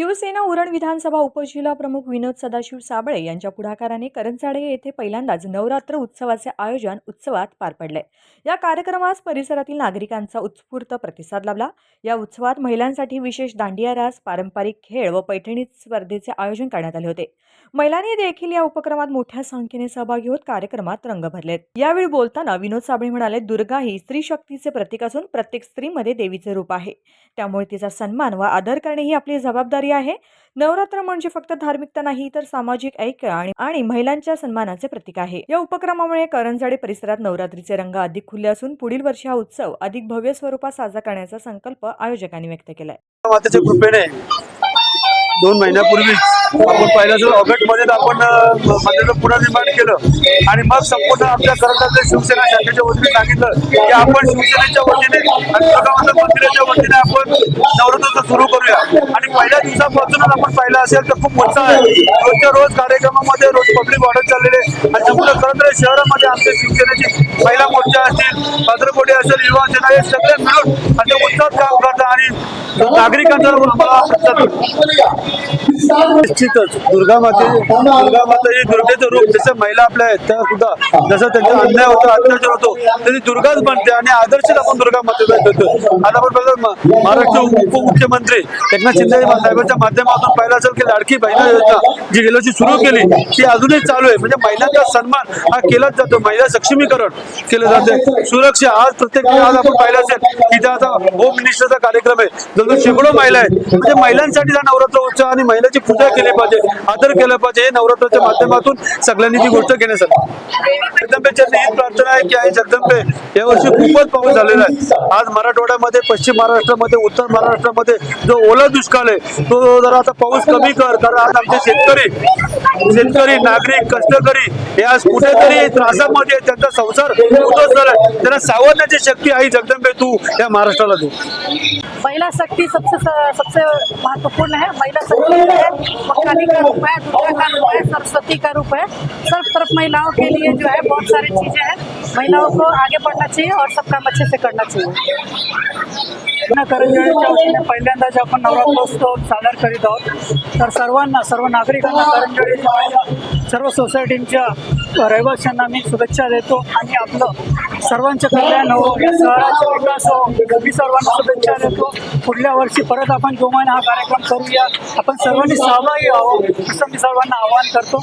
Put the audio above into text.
शिवसेना उरण विधानसभा उपजिल्हा प्रमुख विनोद सदाशिव साबळे यांच्या पुढाकाराने करंजाडे येथे पहिल्यांदाच नवरात्र उत्सवाचे आयोजन उत्सवात पार पडले. या कार्यक्रमास परिसरातील नागरिकांचा उत्स्फूर्त प्रतिसाद लाभला. या उत्सवात महिलांसाठी विशेष दांडिया रास पारंपरिक खेळ व पैठणी स्पर्धेचे आयोजन करण्यात आले होते. महिलांनी देखील या उपक्रमात मोठ्या संख्येने सहभागी होत कार्यक्रमात रंग भरलेत. यावेळी बोलताना विनोद साबळे म्हणाले दुर्गा ही स्त्री शक्तीचे प्रतीक असून प्रत्येक स्त्रीमध्ये देवीचे रूप आहे. त्यामुळे तिचा सन्मान व आदर करणे ही आपली जबाबदारी आहे. नवरात्र म्हणजे फक्त धार्मिकता नाही तर सामाजिक ऐक्य आणि आणि महिलांच्या सन्मानाचे प्रतीक आहे. या उपक्रमामुळे करंजाडे परिसरात नवरात्रीचे रंग अधिक खुले असून पुढील वर्षी हा उत्सव अधिक भव्य स्वरूपात साजरा करण्याचा संकल्प आयोजकांनी व्यक्त केलाय. दोन महिन्यापूर्वी आपण पाहिलं ऑगस्टमध्ये आपण मंदिराचं पुनर्निर्माण केलं. आणि मग संपूर्ण आपल्या करंजातल्या शिवसेना शाखेच्या वतीने सांगितलं की आपण शिवसेनेच्या वतीने आणि मंदिराच्या वतीने आपण नवरात्र सुरू करूया. आणि पहिल्या दिवसापासूनच आपण पाहिलं असेल तर खूप उत्साह आहे. रोजच्या रोज कार्यक्रमामध्ये रोज पब्लिक वाढत चाललेले आणि संपूर्ण खरंतर शहरामध्ये आमच्या शिवसेनेची महिला मोर्चा असतील भद्रकोटी असेल युवा सेना हे सगळे मिळून आणि उत्साहात काम करतात. आणि नागरिकांचा मला प्रतिसाद निश्चितच दुर्गा माते दुर्गा माता ही दुर्गेचं रूप जसं महिला आपल्या आहेत त्या सुद्धा जसं त्यांचा अन्याय होतो अत्याचार होतो तरी दुर्गाच बनते आणि आदर्श आपण दुर्गा मातेचा देतो. आता आपण बघा महाराष्ट्र उपमुख्यमंत्री एकनाथ शिंदे साहेबांच्या माध्यमातून पाहिलं असेल की लाडकी बहिणा योजना जी गेल्या वर्षी सुरू केली ती अजूनही चालू आहे. म्हणजे महिलांचा सन्मान हा केलाच जातो. महिला सक्षमीकरण केलं जाते सुरक्षा आज प्रत्येक आज आपण पाहिलं असेल की त्या आता होम मिनिस्टरचा कार्यक्रम आहे जवळजवळ शेकडो महिला आहेत. म्हणजे महिलांसाठी हा नवरात्र उत्सव आणि महिलांची पूजा केली पाहिजे आदर केला पाहिजे हे नवरात्राच्या माध्यमातून सगळ्यांनी ती गोष्ट घेण्यासाठी. जगदंबेच्या हीच प्रार्थना आहे की आई जगदंबे यावर्षी खूपच पाऊस झालेला आहे. आज मराठवाड्यामध्ये पश्चिम महाराष्ट्रामध्ये उत्तर महाराष्ट्रामध्ये जो ओला दुष्काळ आहे तो जरा आता पाऊस कमी कर कारण आज आमचे शेतकरी शेतकरी नागरिक कष्टकरी हे आज कुठेतरी त्रासामध्ये त्यांचा संसार उद्ध्वस्त झालाय. त्यांना सावरण्याची शक्ती आई जगदंबे तू या महाराष्ट्राला देऊ महिला शक्ति सबसे सबसे महत्त्वपूर्ण है महिला शक्ति है काली का रूप है दुर्गा का रूप है सरस्वती का रूप है। सब तरफ महिलाओं के लिए जो है बहुत सारी चीजें हैं। महिलाओं को आगे बढ़ना चाहिए और सब काम अच्छे से करना चाहिए। पुन्हा करंजाळीच्या वतीने पहिल्यांदाच आपण नवरात्रोत्सव सादर करीत आहोत तर सर्वांना सर्व नागरिकांना करंजळीच्या सर्व सोसायटींच्या रहिवाशांना मी शुभेच्छा देतो आणि आपलं सर्वांचं कल्याण हो. शहराचा विकास हो. मी सर्वांना शुभेच्छा देतो. पुढल्या वर्षी परत आपण जोमान हा कार्यक्रम करूया. आपण सर्वांनी सहभागी व्हावं असं मी सर्वांना आवाहन करतो.